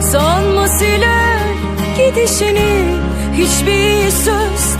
Sanma siler gidişini Hiçbir söz